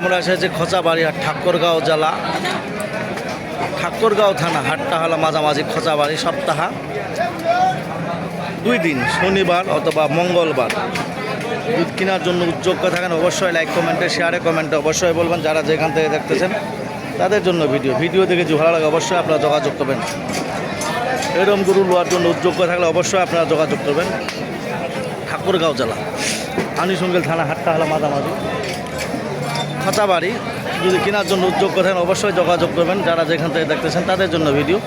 আমরা এসেছি হাট ঠাকুরগাঁও জেলা। ঠাকুরগাঁও থানা, হাটটা হলো মাঝামাঝি খোঁচাবাড়ি, সপ্তাহ। দুই দিন, শনিবার অথবা মঙ্গলবার। দুধ কেনার জন্য উদ্যোগ্য থাকেন, অবশ্যই লাইক কমেন্টে শেয়ারে কমেন্টে অবশ্যই বলবেন। যারা যেখান থেকে দেখতেছেন, তাদের জন্য ভিডিও ভিডিও দেখে যদি ভালো লাগে, অবশ্যই আপনারা যোগাযোগ করবেন। এরম গরু লোয়ার জন্য উদ্যোগ্য থাকলে অবশ্যই আপনারা যোগাযোগ করবেন। ঠাকুরগাঁও জেলা। আনিসঙ্গেল থানা, হাটটা হলো মাঝামাঝি। খাঁচাবাড়ি। যদি কেনার জন্য উদ্যোগ করেন অবশ্যই যোগাযোগ করবেন যারা যেখান থেকে দেখতেছেন তাদের জন্য ভিডিও।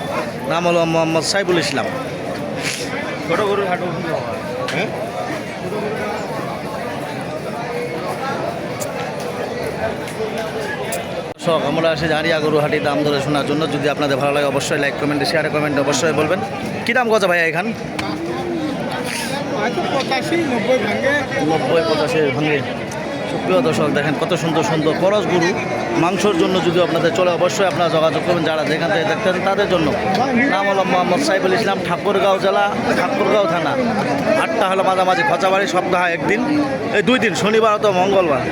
নাম হলো মোহাম্মদ সাইবুল ইসলাম। ছোট গরুর হাটু হ্যাঁ? শখ আমরা আসি জারিয়া গরু হাটি দাম ধরে শোনার জন্য। যদি আপনাদের ভালো লাগে অবশ্যই লাইক কমেন্ট শেয়ার কমেন্ট অবশ্যই বলবেন। কী দাম কত ভাইয়া এখান? পঁচাশি নব্বই ভাঙে। নব্বই পঁচাশি ভাঙে। সুপ্রিয় দর্শক, দেখেন কত সুন্দর সুন্দর করস গরু। মাংসর জন্য যদি আপনাদের চলে, অবশ্যই আপনারা যোগাযোগ করবেন। যারা যেখান থেকে দেখতেন তাদের জন্য। নাম হলো মোহাম্মদ সাইফুল ইসলাম, ঠাকুরগাঁও জেলা, ঠাকুরগাঁও থানা। আটটা হলো মাঝামাঝি খচাবাড়ি, সপ্তাহে একদিন। এই দুই দিন, শনিবার অথবা মঙ্গলবার।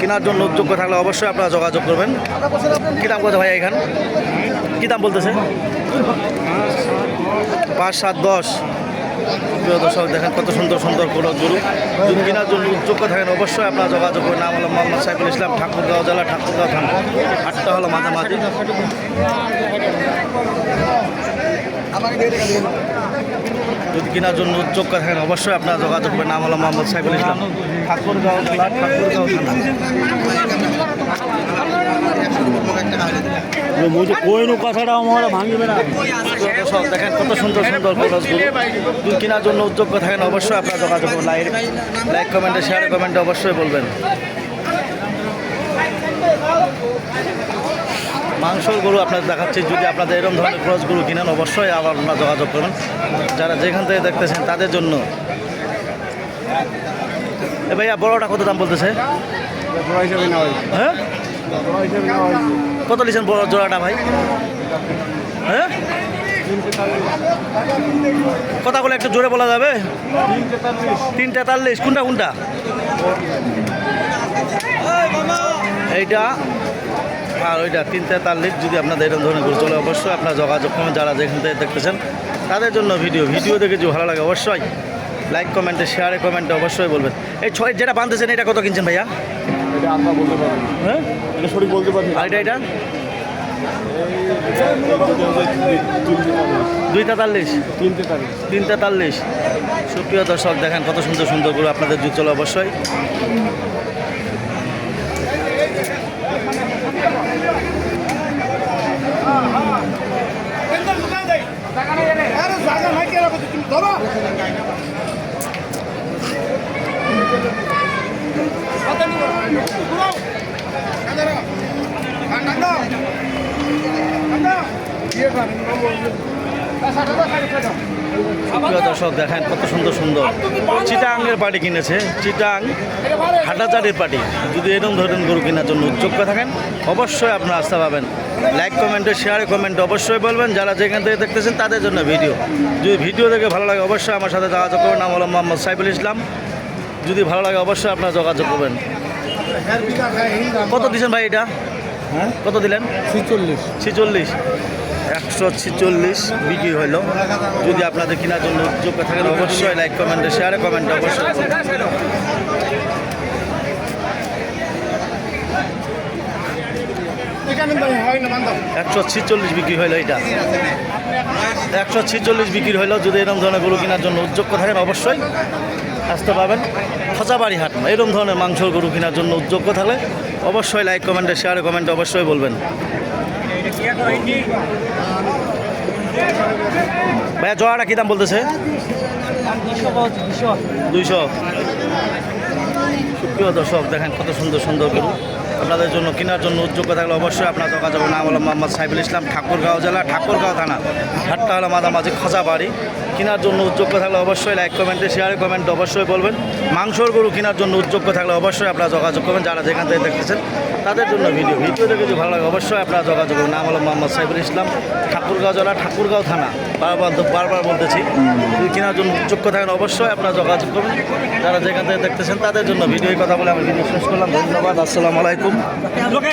কেনার জন্য উদ্যোগ্য থাকলে অবশ্যই আপনারা যোগাযোগ করবেন। কী দাম কত ভাই এখান? কী দাম বলতেছে? পাঁচ সাত দশ। প্রিয় দর্শক, দেখেন কত সুন্দর সুন্দর কোনো গরু দুধ কেনার জন্য উদ্যোগ থাকেন অবশ্যই আপনারা যোগাযোগ করুন নাম হলো মোহাম্মদ সাইফুল ইসলাম, ঠাকুরগাঁও জেলা, ঠাকুরগাঁও থানা। আটটা হলো মাঝামাঝি। দুধ কেনার জন্য উদ্যোগ থাকেন অবশ্যই আপনারা যোগাযোগ করবেন নাম হলো মোহাম্মদ সাইফুল ইসলাম, ঠাকুরগাঁও জেলা, ঠাকুরগাঁও থানা। মুঝে কোইনো কথাটা? আমার ভাঙবে না। দর্শক দেখেন কত সুন্দর সুন্দর কেনার জন্য উদ্যোগ থাকেন অবশ্যই আপনারা যোগাযোগ শেয়ার কমেন্টে অবশ্যই বলবেন। মাংসর গরু আপনাদের দেখাচ্ছি। যদি আপনাদের এরকম ধরনের ক্রস গরু কিনেন, অবশ্যই আবার আপনারা যোগাযোগ করুন। যারা যেখান থেকে দেখতেছেন, তাদের জন্য। ভাইয়া, বড়টা কত দাম বলতেছে? হয়? কত লিছেন বড় জোড়াটা ভাই? হ্যাঁ? কথাগুলো একটু জোরে বলা যাবে? তিন তেতাল্লিশ কোনটা কোনটা? এইটা। আর ওইটা তিন তেতাল্লিশ যদি আপনাদের এরকম ধরনের গরু চলে, অবশ্যই আপনার যোগাযোগ যারা যেখান থেকে দেখতেছেন, তাদের জন্য ভিডিও। ভিডিও দেখে যদি ভালো লাগে, অবশ্যই লাইক কমেন্টে শেয়ারে কমেন্টে অবশ্যই বলবেন। এই ছয় যেটা বাঁধতেছেন এটা কত কিনছেন ভাইয়া? এটা আমরা বলতে হ্যাঁ? এটা সঠিক বলতে পারবেন আর এটা এটা? দুই তেতাল্লিশ। তিন তেতাল্লিশ। তিন তেতাল্লিশ। সুপ্রিয় দর্শক দেখেন কত সুন্দর সুন্দর করে আপনাদের জুত চলো অবশ্যই। দর্শক দেখেন কত সুন্দর সুন্দর চিটাঙ্গের পাটি কিনেছে। চিটাং হাটাচারির পাটি যদি এরকম ধরেন গরু কেনার জন্য উদ্যোগ্য থাকেন অবশ্যই আপনারা আসতে পাবেন। লাইক কমেন্টে শেয়ারে কমেন্টে অবশ্যই বলবেন। যারা যেখান থেকে দেখতেছেন তাদের জন্য ভিডিও যদি ভিডিও দেখে ভালো লাগে অবশ্যই আমার সাথে যোগাযোগ করবেন। নাম হলো মোহাম্মদ সাইফুল ইসলাম। যদি ভালো লাগে অবশ্যই আপনারা যোগাযোগ করবেন। কত দিচ্ছেন ভাই এটা? হ্যাঁ? কত দিলেন? ছিচল্লিশ। ছিচল্লিশ। একশো ছিচল্লিশ বিক্রি হইল যদি আপনাদের কেনার জন্য যোগ্য থাকেন অবশ্যই লাইক কমেন্টে শেয়ারে কমেন্টে অবশ্যই। একশো ছিচল্লিশ বিক্রি হইল এটা। একশো ছিচল্লিশ বিক্রি হইল যদি এরকম ধরনের গরু কেনার জন্য উদ্যোগ থাকেন, অবশ্যই আসতে পাবেন। খোঁচাবাড়ি হাট এরকম ধরনের মাংস গরু কেনার জন্য উদ্যোগ্য থাকলে অবশ্যই লাইক কমেন্টে শেয়ারে কমেন্টে অবশ্যই বলবেন। ভাইয়া জোয়াটা কি দাম বলতেছে? দুইশো। সুপ্রিয় দর্শক দেখেন কত সুন্দর সুন্দর গরু। আপনাদের জন্য, কেনার জন্য উদ্যোগ থাকলে অবশ্যই আপনার যোগাযোগ নাম হলো মোহাম্মদ সাইফুল ইসলাম, ঠাকুরগাঁও জেলা, ঠাকুরগাঁও থানা, হাটটা হলো মাঝামাঝি খোঁচা বাড়ি কেনার জন্য উদ্যোগ থাকলে অবশ্যই লাইক কমেন্টে শেয়ারে কমেন্টে অবশ্যই বলবেন। মাংসর গরু কেনার জন্য উদ্যোগ থাকলে অবশ্যই আপনারা যোগাযোগ করবেন, যারা যেখান থেকে দেখতেছেন, তাদের জন্য ভিডিও ভিডিও দেখে যদি ভালো লাগে, অবশ্যই আপনারা যোগাযোগ করুন। নাম হলো মোহাম্মদ সাইফুল ইসলাম, ঠাকুরগাঁও জেলা, ঠাকুরগাঁও থানা। বারবার বারবার বলতেছি, যদি কেনার জন্য উদ্যোগ থাকেন, অবশ্যই আপনারা যোগাযোগ করবেন যারা যেখান থেকে দেখতেছেন, তাদের জন্য ভিডিও কথা বলে আমি ভিডিও শেষ করলাম। ধন্যবাদ, আসসালামু আলাইকুম। আলাইকুম